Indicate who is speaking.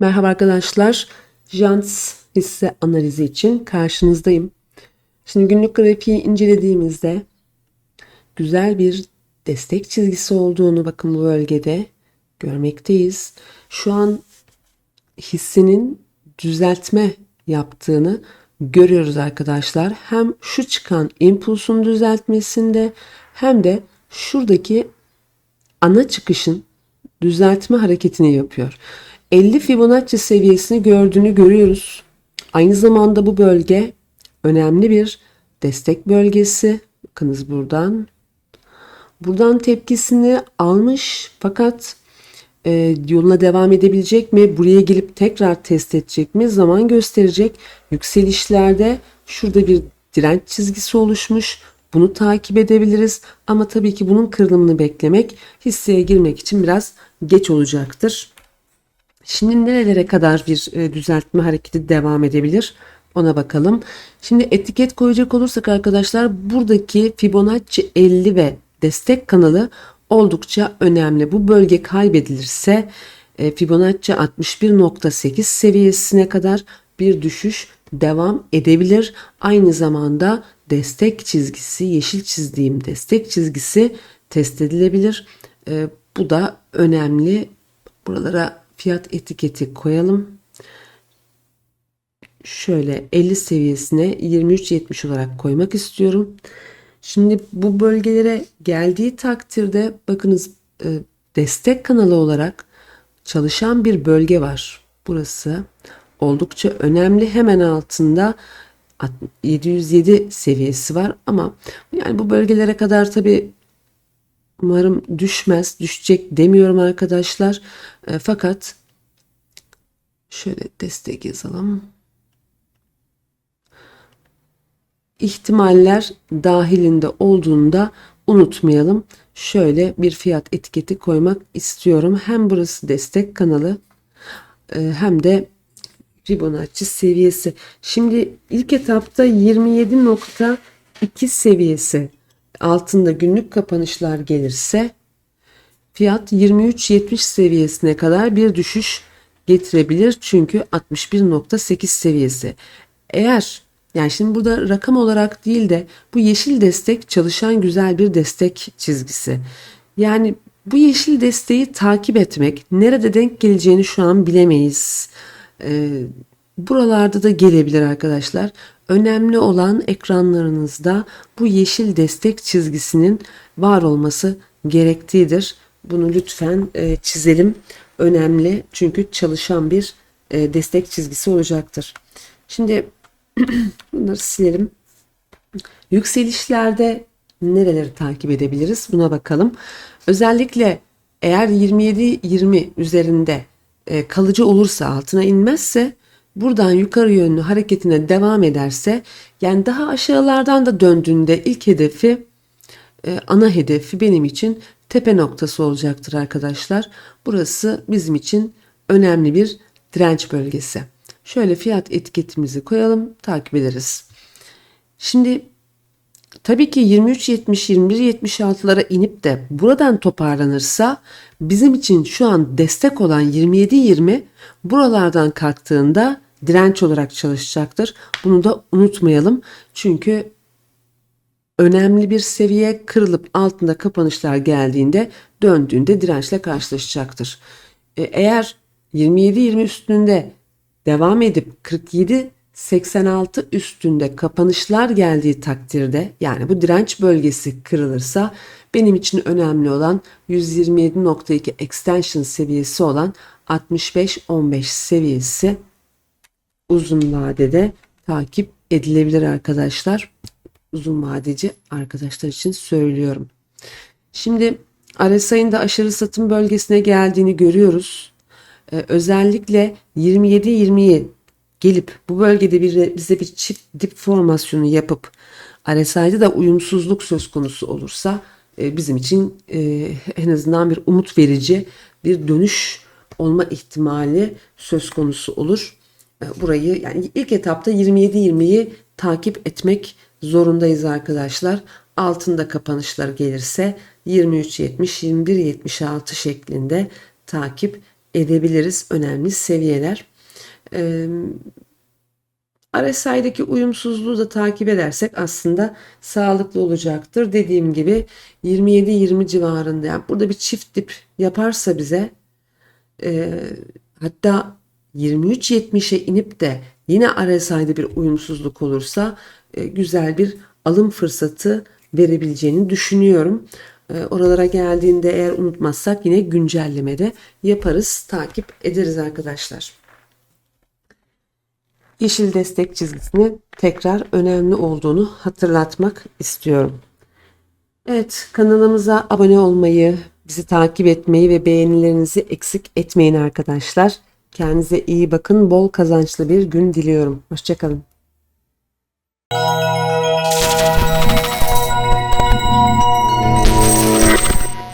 Speaker 1: Merhaba arkadaşlar. Jans hisse analizi için karşınızdayım. Şimdi günlük grafiği incelediğimizde güzel bir destek çizgisi olduğunu bakın bu bölgede görmekteyiz. Şu an hissenin düzeltme yaptığını görüyoruz arkadaşlar. Hem şu çıkan impulsun düzeltmesinde hem de şuradaki ana çıkışın düzeltme hareketini yapıyor. 50 Fibonacci seviyesini gördüğünü görüyoruz. Aynı zamanda bu bölge önemli bir destek bölgesi. Bakınız buradan. Buradan tepkisini almış fakat e, yoluna devam edebilecek mi? Buraya gelip tekrar test edecek mi? Zaman gösterecek. Yükselişlerde şurada bir direnç çizgisi oluşmuş. Bunu takip edebiliriz ama tabii ki bunun kırılımını beklemek hisseye girmek için biraz geç olacaktır. Şimdi nerelere kadar bir e, düzeltme hareketi devam edebilir? Ona bakalım. Şimdi etiket koyacak olursak arkadaşlar buradaki Fibonacci 50 ve destek kanalı oldukça önemli. Bu bölge kaybedilirse e, Fibonacci 61.8 seviyesine kadar bir düşüş devam edebilir. Aynı zamanda destek çizgisi, yeşil çizdiğim destek çizgisi test edilebilir. E, bu da önemli. Buralara fiyat etiketi koyalım. Şöyle 50 seviyesine 23.70 olarak koymak istiyorum. Şimdi bu bölgelere geldiği takdirde bakınız e, destek kanalı olarak çalışan bir bölge var. Burası oldukça önemli. Hemen altında 707 seviyesi var ama yani bu bölgelere kadar tabi umarım düşmez. Düşecek demiyorum arkadaşlar. E, fakat şöyle destek yazalım. ihtimaller dahilinde olduğunu da unutmayalım. Şöyle bir fiyat etiketi koymak istiyorum. Hem burası destek kanalı e, hem de Fibonacci seviyesi. Şimdi ilk etapta 27.2 seviyesi altında günlük kapanışlar gelirse fiyat 23.70 seviyesine kadar bir düşüş getirebilir. Çünkü 61.8 seviyesi. Eğer yani şimdi burada rakam olarak değil de bu yeşil destek çalışan güzel bir destek çizgisi. Yani bu yeşil desteği takip etmek nerede denk geleceğini şu an bilemeyiz. Ee, buralarda da gelebilir arkadaşlar. Önemli olan ekranlarınızda bu yeşil destek çizgisinin var olması gerektiğidir. Bunu lütfen e, çizelim. Önemli çünkü çalışan bir e, destek çizgisi olacaktır. Şimdi Bunları silelim. Yükselişlerde nereleri takip edebiliriz? Buna bakalım. Özellikle eğer 27-20 üzerinde e, kalıcı olursa altına inmezse buradan yukarı yönlü hareketine devam ederse yani daha aşağılardan da döndüğünde ilk hedefi e, ana hedefi benim için tepe noktası olacaktır arkadaşlar. Burası bizim için önemli bir direnç bölgesi. Şöyle fiyat etiketimizi koyalım, takip ederiz. Şimdi tabii ki 23.70 21.76'lara inip de buradan toparlanırsa bizim için şu an destek olan 27.20 buralardan kalktığında direnç olarak çalışacaktır. Bunu da unutmayalım. Çünkü önemli bir seviye kırılıp altında kapanışlar geldiğinde döndüğünde dirençle karşılaşacaktır. E, eğer 27-20 üstünde devam edip 47 86 üstünde kapanışlar geldiği takdirde yani bu direnç bölgesi kırılırsa benim için önemli olan 127.2 extension seviyesi olan 65-15 seviyesi uzun vadede takip edilebilir arkadaşlar. Uzun vadeci arkadaşlar için söylüyorum. Şimdi RSI'nin de aşırı satım bölgesine geldiğini görüyoruz. Ee, özellikle 27-20'yi gelip bu bölgede bir, bize bir çift dip formasyonu yapıp RSI'de de uyumsuzluk söz konusu olursa bizim için e, en azından bir umut verici bir dönüş olma ihtimali söz konusu olur. E, burayı yani ilk etapta 27-20'yi takip etmek zorundayız arkadaşlar. Altında kapanışlar gelirse 23-70, 21-76 şeklinde takip edebiliriz. Önemli seviyeler. RSI'deki uyumsuzluğu da takip edersek aslında sağlıklı olacaktır. Dediğim gibi 27-20 civarında yani burada bir çift dip yaparsa bize e, hatta 23.70'e inip de yine RSI'de bir uyumsuzluk olursa e, güzel bir alım fırsatı verebileceğini düşünüyorum. E, oralara geldiğinde eğer unutmazsak yine güncellemede yaparız, takip ederiz arkadaşlar. Yeşil destek çizgisini tekrar önemli olduğunu hatırlatmak istiyorum. Evet, kanalımıza abone olmayı, bizi takip etmeyi ve beğenilerinizi eksik etmeyin arkadaşlar. Kendinize iyi bakın, bol kazançlı bir gün diliyorum. Hoşçakalın.